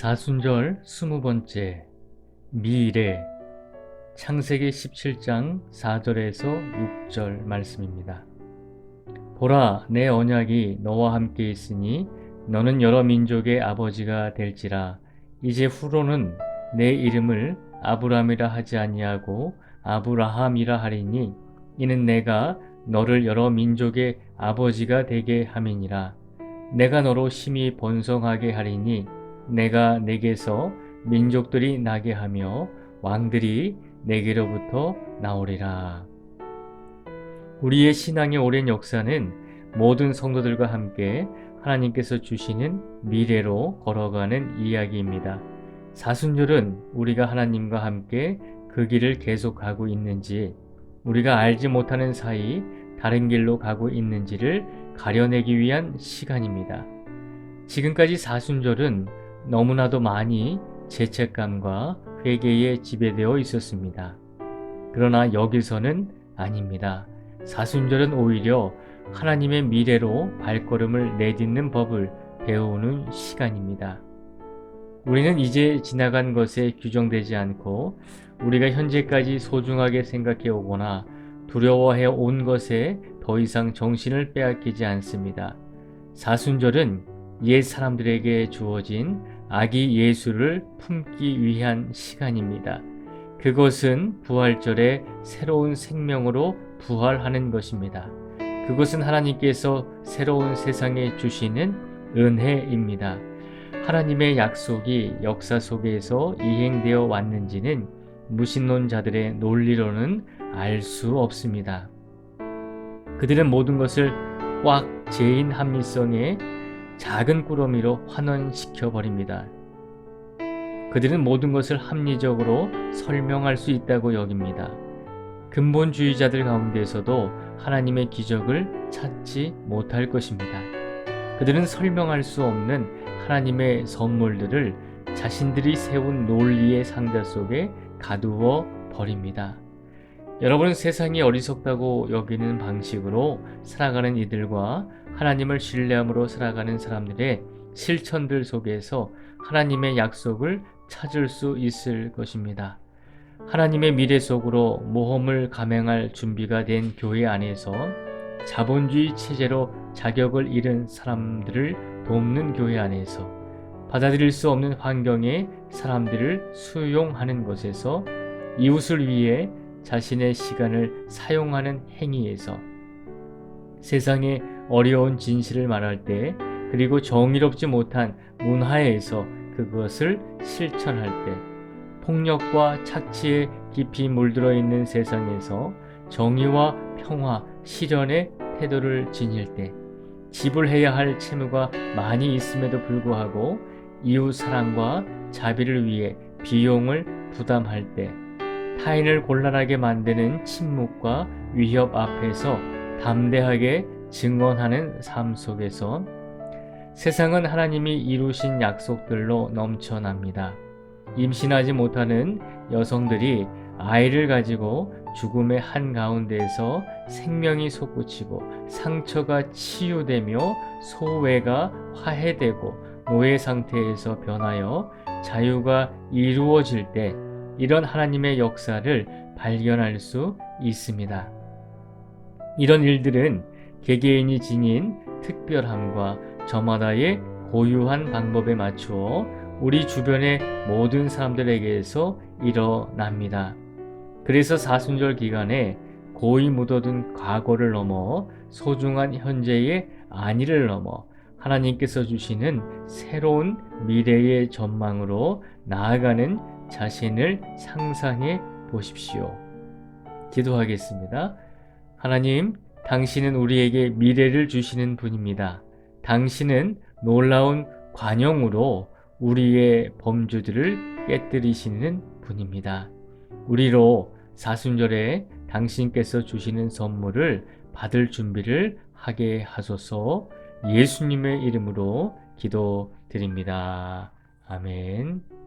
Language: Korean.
사순절 스무 번째 미래 창세기 17장 4절에서 6절 말씀입니다. 보라 내 언약이 너와 함께 있으니 너는 여러 민족의 아버지가 될지라 이제 후로는 내 이름을 아브람이라 하지 아니하고 아브라함이라 하리니 이는 내가 너를 여러 민족의 아버지가 되게 함이니라 내가 너로 심히 번성하게 하리니 내가 내게서 민족들이 나게 하며 왕들이 내게로부터 나오리라. 우리의 신앙의 오랜 역사는 모든 성도들과 함께 하나님께서 주시는 미래로 걸어가는 이야기입니다. 사순절은 우리가 하나님과 함께 그 길을 계속 가고 있는지, 우리가 알지 못하는 사이 다른 길로 가고 있는지를 가려내기 위한 시간입니다. 지금까지 사순절은 너무나도 많이 죄책감과 회개에 지배되어 있었습니다. 그러나 여기서는 아닙니다. 사순절은 오히려 하나님의 미래로 발걸음을 내딛는 법을 배우는 시간입니다. 우리는 이제 지나간 것에 규정되지 않고 우리가 현재까지 소중하게 생각해 오거나 두려워해 온 것에 더 이상 정신을 빼앗기지 않습니다. 사순절은 옛 사람들에게 주어진 아기 예수를 품기 위한 시간입니다. 그것은 부활절에 새로운 생명으로 부활하는 것입니다. 그것은 하나님께서 새로운 세상에 주시는 은혜입니다. 하나님의 약속이 역사 속에서 이행되어 왔는지는 무신론자들의 논리로는 알 수 없습니다. 그들은 모든 것을 꽉 죄인 합리성의 작은 꾸러미로 환원시켜 버립니다. 그들은 모든 것을 합리적으로 설명할 수 있다고 여깁니다. 근본주의자들 가운데서도 하나님의 기적을 찾지 못할 것입니다. 그들은 설명할 수 없는 하나님의 선물들을 자신들이 세운 논리의 상자 속에 가두어 버립니다. 여러분은 세상이 어리석다고 여기는 방식으로 살아가는 이들과 하나님을 신뢰함으로 살아가는 사람들의 실천들 속에서 하나님의 약속을 찾을 수 있을 것입니다. 하나님의 미래 속으로 모험을 감행할 준비가 된 교회 안에서 자본주의 체제로 자격을 잃은 사람들을 돕는 교회 안에서 받아들일 수 없는 환경의 사람들을 수용하는 것에서 이웃을 위해 자신의 시간을 사용하는 행위에서. 세상의 어려운 진실을 말할 때 그리고 정의롭지 못한 문화에서 그것을 실천할 때 폭력과 착취에 깊이 물들어 있는 세상에서 정의와 평화, 실현의 태도를 지닐 때 지불해야 할 채무가 많이 있음에도 불구하고 이웃 사랑과 자비를 위해 비용을 부담할 때 타인을 곤란하게 만드는 침묵과 위협 앞에서 담대하게 증언하는 삶 속에서 세상은 하나님이 이루신 약속들로 넘쳐납니다. 임신하지 못하는 여성들이 아이를 가지고 죽음의 한가운데에서 생명이 솟구치고 상처가 치유되며 소외가 화해되고 노예 상태에서 변하여 자유가 이루어질 때 이런 하나님의 역사를 발견할 수 있습니다. 이런 일들은 개개인이 지닌 특별함과 저마다의 고유한 방법에 맞추어 우리 주변의 모든 사람들에게서 일어납니다. 그래서 사순절 기간에 고이 묻어둔 과거를 넘어 소중한 현재의 안위를 넘어 하나님께서 주시는 새로운 미래의 전망으로 나아가는 자신을 상상해 보십시오. 기도하겠습니다. 하나님, 당신은 우리에게 미래를 주시는 분입니다. 당신은 놀라운 관용으로 우리의 범주들을 깨뜨리시는 분입니다. 우리로 사순절에 당신께서 주시는 선물을 받을 준비를 하게 하소서 예수님의 이름으로 기도드립니다. 아멘.